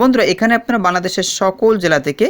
বন্ধুরা, এখানে আপনারা বাংলাদেশের সকল জেলা থেকে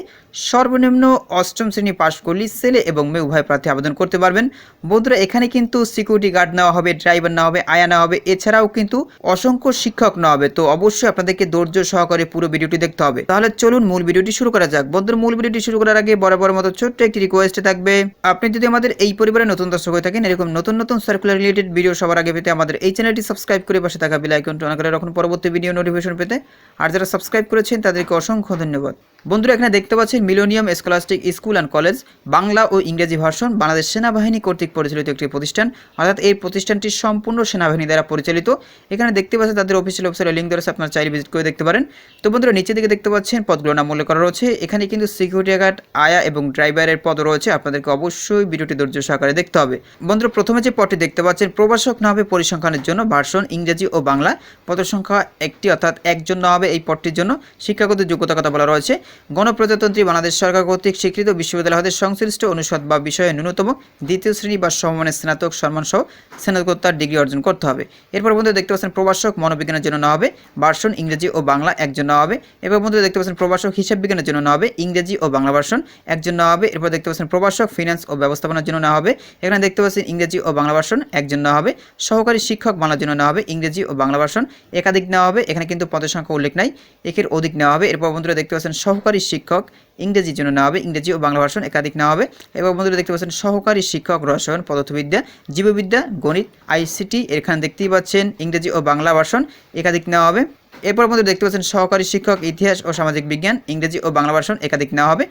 সর্বনিম্ন অষ্টম শ্রেণি পাশ করলে ছেলে এবং মেয়ে উভয় প্রার্থী আবেদন করতে পারবেন। বন্ধুরা, এখানে কিন্তু সিকিউরিটি গার্ড নেওয়া হবে ড্রাইভার নেওয়া হবে, আয়া নেওয়া হবে, এছাড়াও কিন্তু অসংখ্য শিক্ষক নেওয়া হবে। তো অবশ্যই আপনাদেরকে ধৈর্য সহকারে পুরো ভিডিওটি দেখতে হবে। তাহলে চলুন মূল ভিডিওটি শুরু করা যাক। বন্ধুরা, মূল ভিডিওটি শুরু করার আগে বরাবর মতো ছোট্ট একটি রিকোয়েস্ট থাকবে। আপনি যদি আমাদের এই পরিবারে নতুন দর্শক হয়ে থাকেন, এরকম নতুন নতুন সার্কুলার রিলেটেড ভিডিও সবার আগে পেতে আমাদের এই চ্যানেলটি সাবস্ক্রাইব করে পাশে থাকা বেল আইকনটি অন করে রাখুন। পরবর্তী ভিডিও নোটিফিকেশন পেতে আর যারা সাবস্ক্রাইব করেছেন তাদেরকে অসংখ্য ধন্যবাদ। বন্ধুরা, এখানে দেখতে পাচ্ছেন millennium scholastic school and college Bangla ও ইংরেজি ভার্সন, বাংলাদেশ সেনাবাহিনী কর্তৃক পরিচালিত একটি প্রতিষ্ঠান। অর্থাৎ এই প্রতিষ্ঠানটি সম্পূর্ণ সেনাবাহিনী দ্বারা পরিচালিত। এখানে দেখতে পাচ্ছেন তাদের অফিসিয়াল ওয়েবসাইটের লিঙ্ক রয়েছে, আপনার চাইলে ভিজিট করে দেখতে পারেন। তো বন্ধুরা, নিচের দিকে দেখতে পাচ্ছেন পদগুলোর নাম উল্লেখ করা রয়েছে। এখানে কিন্তু সিকিউরিটি গার্ড আয়া এবং ড্রাইভারের পদ রয়েছে। আপনাদেরকে অবশ্যই ভিডিওটি ধৈর্য সহকারে দেখতে হবে। বন্ধুরা, প্রথমে যে পদটি দেখতে পাচ্ছেন প্রবাসক না হবে পরিসংখ্যানের জন্য ভার্সন ইংরেজি ও বাংলা। পদ সংখ্যা একটি, অর্থাৎ একজন না হবে এই পদটির জন্য। শিক্ষাগত যোগ্যতা কথা বলা রয়েছে। গণপ্রজাতন্ত্রী বাংলাদেশ সরকার কর্তৃক স্বীকৃত বিশ্ববিদ্যালয় হতে সংশ্লিষ্ট অনুষদ বা বিষয়ে ন্যূনতম দ্বিতীয় শ্রেণি বা সমমানের স্নাতক সম্মান সহ স্নাতকোত্তর ডিগ্রি অর্জন করতে হবে। এরপর বন্ধু দেখতে পাচ্ছেন প্রবাসক মনোবিজ্ঞানের জন্য নেওয়া হবে, ভার্সন ইংরেজি ও বাংলা একজন নেওয়া হবে। এরপর বন্ধু দেখতে পাচ্ছেন প্রবাসক হিসাব বিজ্ঞানের জন্য নেওয়া হবে, ইংরেজি ও বাংলা ভার্সন একজন নেওয়া হবে। এরপর দেখতে পাচ্ছেন প্রবাসক ফিনান্স ও ব্যবস্থাপনার জন্য নেওয়া হবে, এখানে দেখতে পাচ্ছেন ইংরেজি ও বাংলা ভার্সন একজন নেওয়া হবে। সহকারী শিক্ষক বাংলার জন্য নেওয়া হবে, ইংরেজি ও বাংলা ভার্সন একাধিক নেওয়া হবে, এখানে কিন্তু পদের সংখ্যা উল্লেখ নাই, একের অধিক নেওয়া হবে। এরপর বন্ধুরা দেখতে পাচ্ছেন সহকারী শিক্ষক, ইংরেজি জন্য নেওয়া হবে, ইংরেজি ও বাংলা ভাষণ একাধিক নেওয়া হবে। এবং বন্ধুরা দেখতে পাচ্ছেন, সহকারী শিক্ষক রসায়ন, পদার্থবিদ্যা, জীববিদ্যা, গণিত আইসিটি এখানে দেখতেই পাচ্ছেন, ইংরেজি ও বাংলা ভাষণ একাধিক নেওয়া হবে। এরপর বন্ধুরা দেখতে পাচ্ছেন, সহকারী শিক্ষক, ইতিহাস ও সামাজিক বিজ্ঞান, ইংরেজি ও বাংলা ভাষণ একাধিক নেওয়া হবে।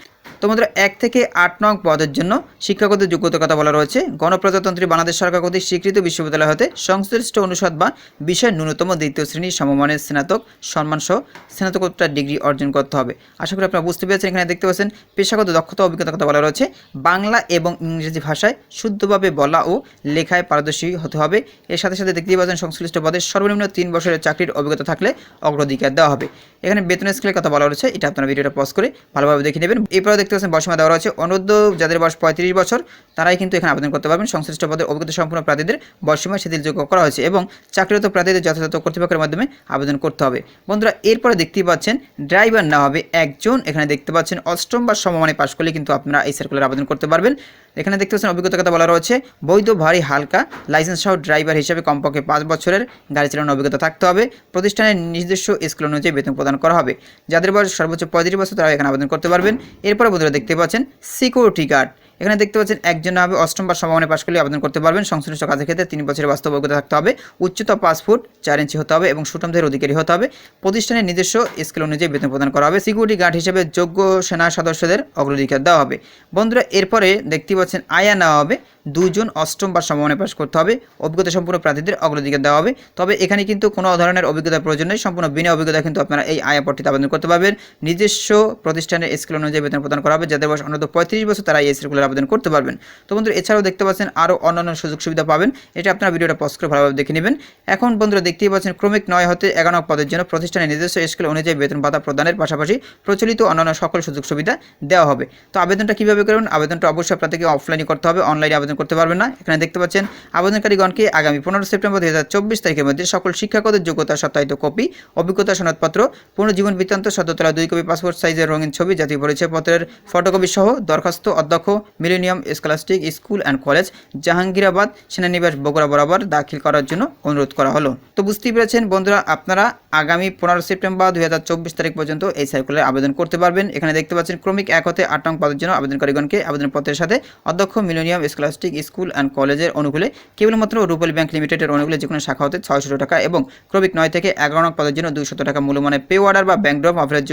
তো বন্ধুরা, এক থেকে আট নং পদের জন্য শিক্ষাগত যোগ্যতার কথা বলা রয়েছে। গণপ্রজাতন্ত্রী বাংলাদেশ সরকার কর্তৃক স্বীকৃত বিশ্ববিদ্যালয় হতে সংশ্লিষ্ট অনুষদ বা বিষয় ন্যূনতম দ্বিতীয় শ্রেণির সমমানের স্নাতক সম্মানসহ স্নাতকোত্তর ডিগ্রি অর্জন করতে হবে। আশা করি আপনারা বুঝতে পেরেছেন, এখানে দেখতে পাচ্ছেন পেশাগত দক্ষতা অভিজ্ঞতার কথা বলা রয়েছে। বাংলা এবং ইংরেজি ভাষায় শুদ্ধভাবে বলা ও লেখায় পারদর্শী হতে হবে। এর সাথে সাথে দেখতেই পাচ্ছেন, সংশ্লিষ্ট পদে সর্বনিম্ন তিন বছরের চাকরির অভিজ্ঞতা থাকলে অগ্রাধিকার দেওয়া হবে। এখানে বেতন স্কেলের কথা বলা রয়েছে, এটা আপনারা ভিডিওটা পজ করে ভালোভাবে দেখে নেবেন। এরপরে দেখতে পাচ্ছেন বয়সীমা দেওয়া রয়েছে। অনূর্ধ্ব যাদের বয়স পঁয়ত্রিশ বছর, তারাই কিন্তু এখানে আবেদন করতে পারবেন। সংশ্লিষ্ট পদের অভিজ্ঞতা সম্পূর্ণ প্রার্থীদের বয়সীমা শিথিলযোগ্য করা হয়েছে এবং চাকরিরত প্রার্থীদের যথাযথ কর্তৃপক্ষের মাধ্যমে আবেদন করতে হবে। বন্ধুরা, এরপরে দেখতেই পাচ্ছেন, ড্রাইভার না হবে একজন। এখানে দেখতে পাচ্ছেন, অষ্টম বা সমমানে পাশ করলে কিন্তু আপনারা এই সার্কুলার আবেদন করতে পারবেন। এখানে দেখতে পাচ্ছেন, অভিজ্ঞতার কথা বলা রয়েছে, বৈধ, ভারী, হালকা লাইসেন্স সহ ড্রাইভার হিসেবে কমপক্ষে পাঁচ বছরের গাড়ি চালানোর অভিজ্ঞতা থাকতে হবে। প্রতিষ্ঠানের নিজস্ব স্কুল অনুযায়ী বেতন প্রদান করা হবে। যাদের বয়স সর্বোচ্চ পঁয়ত্রিশ বছর তারা এখানে আবেদন করতে পারবেন। এরপরে বন্ধুরা দেখতে পাচ্ছেন সিকিউরিটি গার্ড এখানে দেখতে পাচ্ছেন একজন হবে অষ্টম বা সমাবনে পাশ করলে আবেদন করতে পারবেন। সংশ্লিষ্ট কাজের ক্ষেত্রে তিন বছরের বাস্তব অভিজ্ঞতা থাকতে হবে। উচ্চতা পাঁচ ফুট চার ইঞ্চি হতে হবে এবং সুটমদের অধিকারী হতে হবে। প্রতিষ্ঠানের নিজস্ব স্কেল অনুযায়ী বেতন প্রদান করা হবে। সিকিউরিটি গার্ড হিসেবে যোগ্য সেনা সদস্যদের অগ্রাধিকার দেওয়া হবে। বন্ধুরা, এরপরে দেখতে পাচ্ছেন আয়া নেওয়া হবে। দুজন অষ্টম বা সমমানে পাশ করতে হবে। অভিজ্ঞতা সম্পূর্ণ প্রার্থীদের অগ্রাধিকার দেওয়া হবে। তবে এখানে কিন্তু কোনো ধরনের অভিজ্ঞতার প্রয়োজন নেই। সম্পূর্ণ বিনা অভিজ্ঞতা কিন্তু আপনারা এই আয়া পট্টিতে আবেদন করতে পারবেন। নিজস্ব প্রতিষ্ঠানের স্কেল অনুযায়ী বেতন প্রদান করা হবে। যাদের বয়স অন্তত পঁয়ত্রিশ বছর, তারা এই স্কুলের আবেদন করতে পারবেন। তো বন্ধুরা, এছাড়াও দেখতে পাচ্ছেন আরও অন্যান্য সুযোগ সুবিধা পাবেন। এটা আপনারা ভিডিওটা পজ করে ভালোভাবে দেখে নেবেন। এখন বন্ধুরা, দেখতেই পাচ্ছেন ক্রমিক নয় হতে এগারো পদের জন্য প্রতিষ্ঠানের নিজস্ব স্কেল অনুযায়ী বেতন ভাতা প্রদানের পাশাপাশি প্রচলিত অন্যান্য সকল সুযোগ সুবিধা দেওয়া হবে। তো আবেদনটা কীভাবে করবেন? আবেদনটা অবশ্যই আপনাদেরকে অফলাইনে করতে হবে। অনলাইনে আবেদন করতে পারবেন না। এখানে দেখতে পাচ্ছেন, আবেদনকারীগণকে আগামী পনেরো সেপ্টেম্বর দু হাজার চব্বিশ তারিখের মধ্যে সকল শিক্ষাগত যোগ্যতা সত্যায়িত কপি, অভিজ্ঞতা সনদপত্র, পুনর্জীবন বৃত্তান্ত সদ্যতলা দুই কপি, পাসপোর্ট সাইজের রঙিন ছবি, জাতীয় পরিচয়পত্রের ফটোকপি সহ দরখাস্ত অধ্যক্ষ, millennium scholastic school and college, Jahangirabad, সেনানিবাস Bogura বরাবর দাখিল করার জন্য অনুরোধ করা হলো। তো বুঝতেই পেরেছেন বন্ধুরা, আপনারা আগামী পনেরো সেপ্টেম্বর দু হাজার চব্বিশ তারিখ পর্যন্ত এই সার্কুলারে আবেদন করতে পারবেন। এখানে দেখতে পাচ্ছেন, ক্রমিক এক হতে আট নং পদের জন্য আবেদনকারীগণকে আবেদনপত্রের সাথে অধ্যক্ষ, মিলেনিয়াম স্কলাস্টিক স্কুল অ্যান্ড কলেজের অনুকূলে কেবলমাত্র রূপালী ব্যাংক লিমিটেডের অনুকূলে যে কোনো শাখা হতে ছয়শো টাকা এবং ক্রমিক নয় থেকে এগারো নং পদের জন্য দুইশত টাকা মূল্যমানে পে অর্ডার বা ব্যাংক ড্রপ অফারের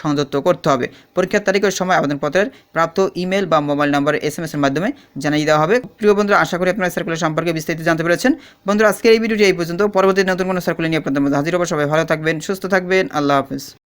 সংযুক্ত করতে হবে। পরীক্ষার তারিখের সময় আবেদনপত্রের প্রাপ্ত ইমেল বা মোবাইল নম্বরে এস এম এস এর মাধ্যমে জানিয়ে দেওয়া হবে। প্রিয় বন্ধুরা, আশা করি আপনারা সার্কুলার সম্পর্কে বিস্তারিত জানতে পেরেছেন। বন্ধুরা আজকে এই ভিডিওটি এই পর্যন্ত। পরবর্তী নতুন কোনো সার্কুলার নিয়ে আপনাদের মধ্যে হাজির হব। সবাই ভালো থাকবেন, সুস্থ থাকবেন। আল্লাহ হাফিজ।